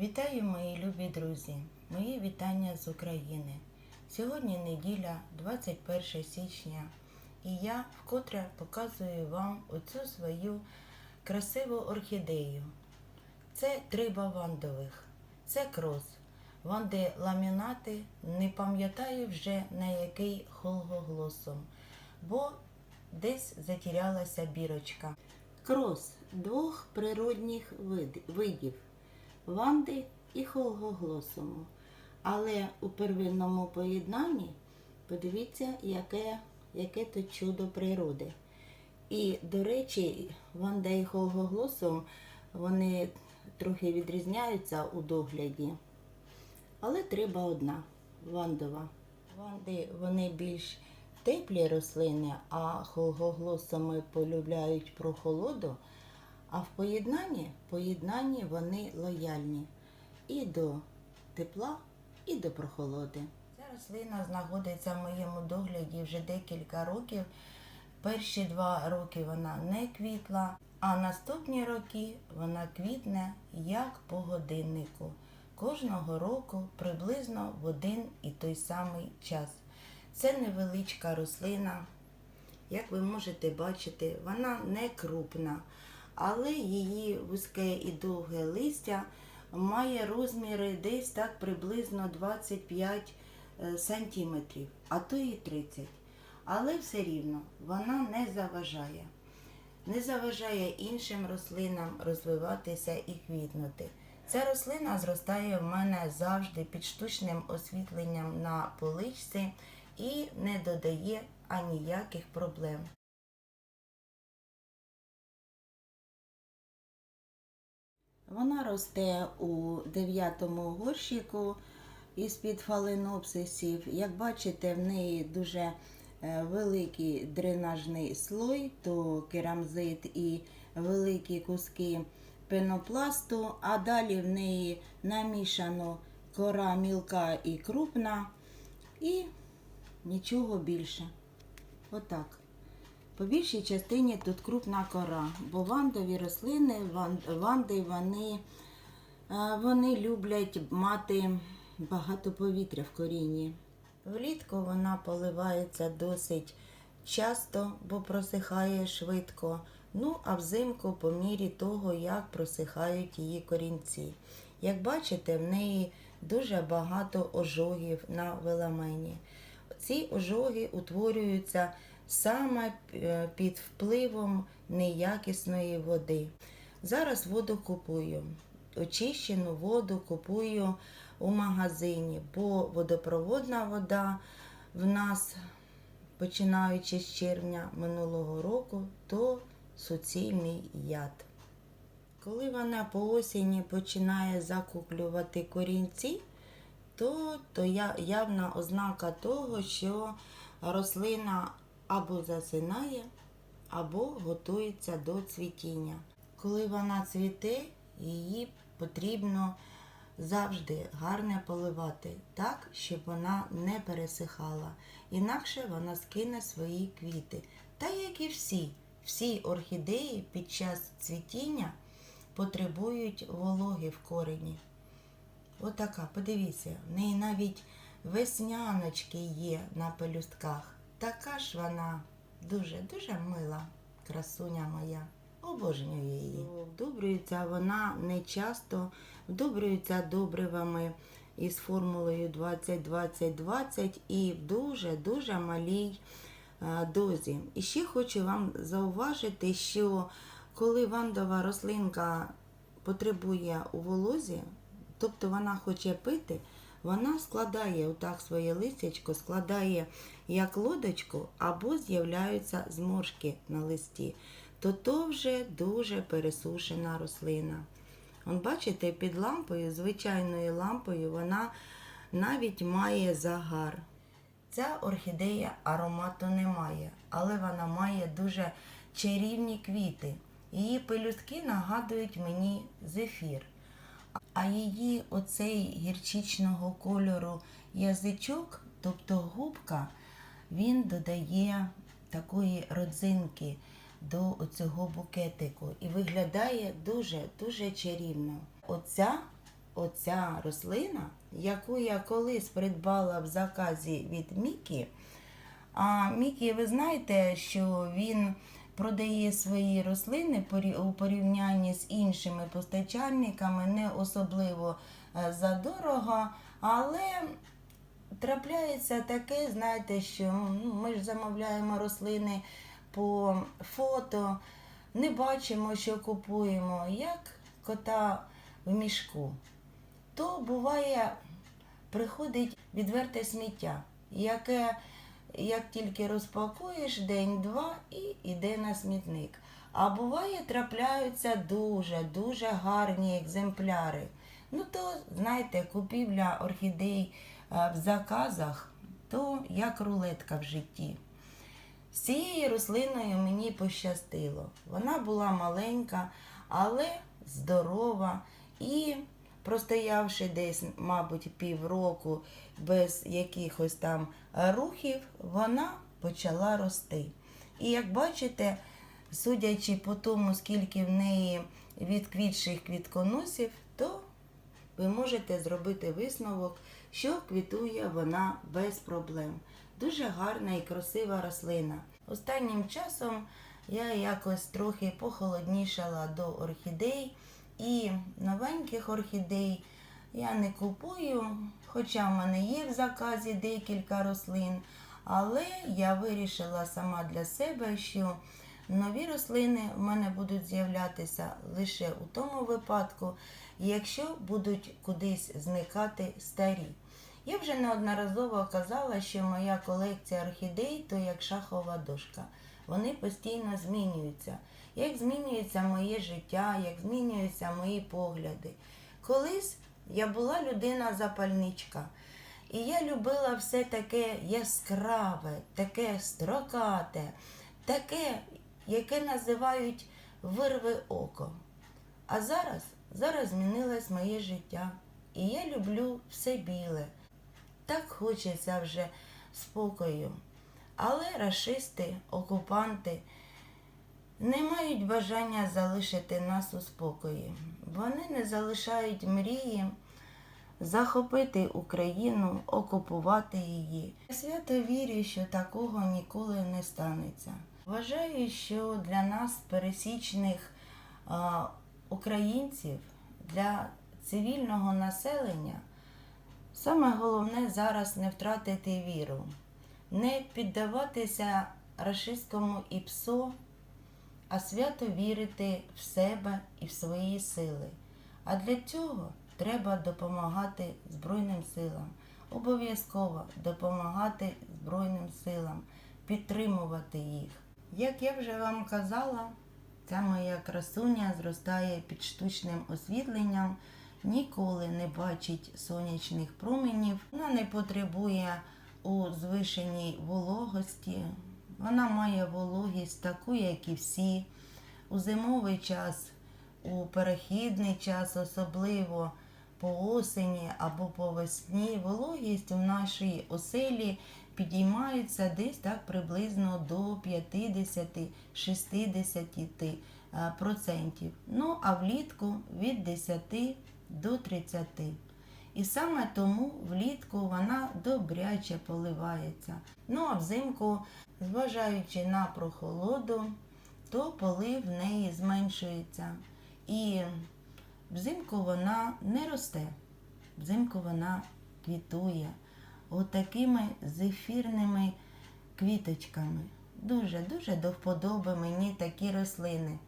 Вітаю, мої любі друзі! Мої вітання з України. Сьогодні неділя, 21 січня, і я вкотре показую вам оцю свою красиву орхідею. Це три бавандових, це крос. Ванди ламінати не пам'ятаю вже на який холгоглосом, бо десь затірялася бірочка. Крос двох природних видів ванди і холгоглосому. Але у первинному поєднанні подивіться, яке, яке то чудо природи. І, до речі, ванда і холгоглосом вони трохи відрізняються у догляді. Але треба одна вандова. Ванди вони більш теплі рослини, а холгоглосами полюбляють прохолоду. А в поєднанні, поєднанні вони лояльні і до тепла, і до прохолоди. Ця рослина знаходиться в моєму догляді вже декілька років. Перші два роки вона не квітла, а наступні роки вона квітне як по годиннику. Кожного року приблизно в один і той самий час. Це невеличка рослина, як ви можете бачити, вона не крупна, але її вузьке і довге листя має розміри десь так приблизно 25 е, сантиметрів, а то і 30. Але все рівно вона не заважає. Не заважає іншим рослинам розвиватися і квітнути. Ця рослина зростає в мене завжди під штучним освітленням на поличці і не додає аніяких проблем. Вона росте у дев'ятому горщику із-під фаленопсисів. Як бачите, в неї дуже е, великий дренажний слой, то керамзит і великі куски пенопласту, а далі в неї намішано кора мілка і крупна, і нічого більше. Отак. По більшій частині тут крупна кора, бо вандові рослини, ванди, вони, е, вони люблять мати багато повітря в корінні. Влітку вона поливається досить часто, бо просихає швидко. Ну, а взимку по мірі того, як просихають її корінці. Як бачите, в неї дуже багато ожогів на веламені. Ці ожоги утворюються саме е, під впливом неякісної води. Зараз воду купую. Очищену воду купую у магазині, бо водопроводна вода в нас, починаючи з червня минулого року, то суцільний яд. Коли вона по осені починає закуклювати корінці, то, то явна ознака того, що рослина або засинає, або готується до цвітіння. Коли вона цвіте, її потрібно завжди гарно поливати, так, щоб вона не пересихала. Інакше вона скине свої квіти. Та як і всі, всі орхідеї під час цвітіння потребують вологи в корені. Отака, подивіться, в неї навіть весняночки є на пелюстках. Така ж вона дуже-дуже мила, красуня моя. Обожнюю її. Вдобрюється вона не часто, вдобрюється добривами із формулою 20-20-20 і в дуже-дуже малій е, дозі. І ще хочу вам зауважити, що коли вандова рослинка потребує у волозі, тобто вона хоче пити, вона складає отак своє листячко, складає як лодочку, або з'являються зморшки на листі. То то вже дуже пересушена рослина. Он, бачите, під лампою, звичайною лампою, вона навіть має загар. Ця орхідея аромату не має, але вона має дуже чарівні квіти. Її пелюстки нагадують мені зефір. А її оцей гірчичного кольору язичок, тобто губка, він додає такої родзинки до цього букетику і виглядає дуже-дуже чарівно. Оця оця рослина, яку я колись придбала в заказі від Мікі. А Мікі, ви знаєте, що він продає свої рослини у порівнянні з іншими постачальниками, не особливо е, задорого, але трапляється таке, знаєте, що ну, ми ж замовляємо рослини по фото, не бачимо, що купуємо, як кота в мішку. То буває, приходить відверте сміття, яке як тільки розпакуєш день-два і йде на смітник. А буває, трапляються дуже, дуже гарні екземпляри. Ну то, знаєте, купівля орхідей в заказах, то як рулетка в житті. З цією рослиною мені пощастило. Вона була маленька, але здорова. І простоявши десь, мабуть, півроку без якихось там рухів, вона почала рости. І як бачите, судячи по тому, скільки в неї відквітших квітконосів, то ви можете зробити висновок, що квітує вона без проблем. Дуже гарна і красива рослина. Останнім часом я якось трохи похолоднішала до орхідей і новеньких орхідей я не купую, хоча в мене є в заказі декілька рослин, але я вирішила сама для себе, що нові рослини в мене будуть з'являтися лише у тому випадку, якщо будуть кудись зникати старі. Я вже неодноразово казала, що моя колекція орхідей то як шахова дошка. Вони постійно змінюються. Як змінюється моє життя, як змінюються мої погляди. Колись я була людина запальничка. І я любила все таке яскраве, таке строкате, таке, яке називають вирви око. А зараз, зараз змінилось моє життя. І я люблю все біле. Так хочеться вже спокою. Але рашисти, окупанти не мають бажання залишити нас у спокої. Вони не залишають мрії захопити Україну, окупувати її. Свято вірю, що такого ніколи не станеться. Вважаю, що для нас, пересічних а, українців, для цивільного населення, саме головне зараз не втратити віру, не піддаватися рашистському ІПСО, а свято вірити в себе і в свої сили. А для цього треба допомагати Збройним силам. Обов'язково допомагати Збройним силам, підтримувати їх. Як я вже вам казала, ця моя красуня зростає під штучним освітленням, ніколи не бачить сонячних променів, вона не потребує у звишеній вологості. Вона має вологість таку, як і всі. У зимовий час, у перехідний час, особливо по осені або по весні, вологість в нашій оселі підіймається десь так приблизно до 50-60 процентів. Ну, а влітку від 10 до 30. І саме тому влітку вона добряче поливається. Ну а взимку, зважаючи на прохолоду, то полив в неї зменшується. І взимку вона не росте, взимку вона квітує отакими зефірними квіточками. Дуже-дуже до вподоби мені такі рослини.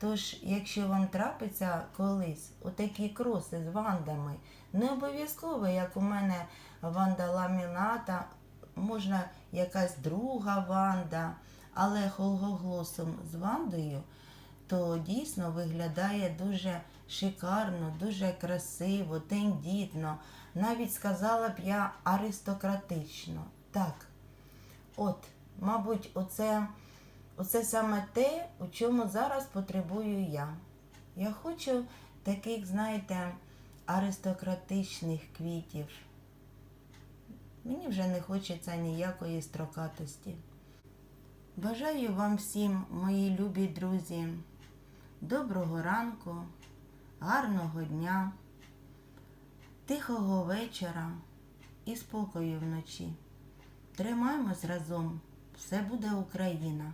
Тож, якщо вам трапиться колись отакі кроси з вандами, не обов'язково, як у мене ванда ламіната, можна якась друга ванда, але холгоглосом з вандою, то дійсно виглядає дуже шикарно, дуже красиво, тендітно. Навіть сказала б я аристократично. Так. От, мабуть, оце. Оце саме те, у чому зараз потребую я. Я хочу таких, знаєте, аристократичних квітів. Мені вже не хочеться ніякої строкатості. Бажаю вам всім, мої любі друзі, доброго ранку, гарного дня, тихого вечора і спокою вночі. Тримаймось разом, все буде Україна.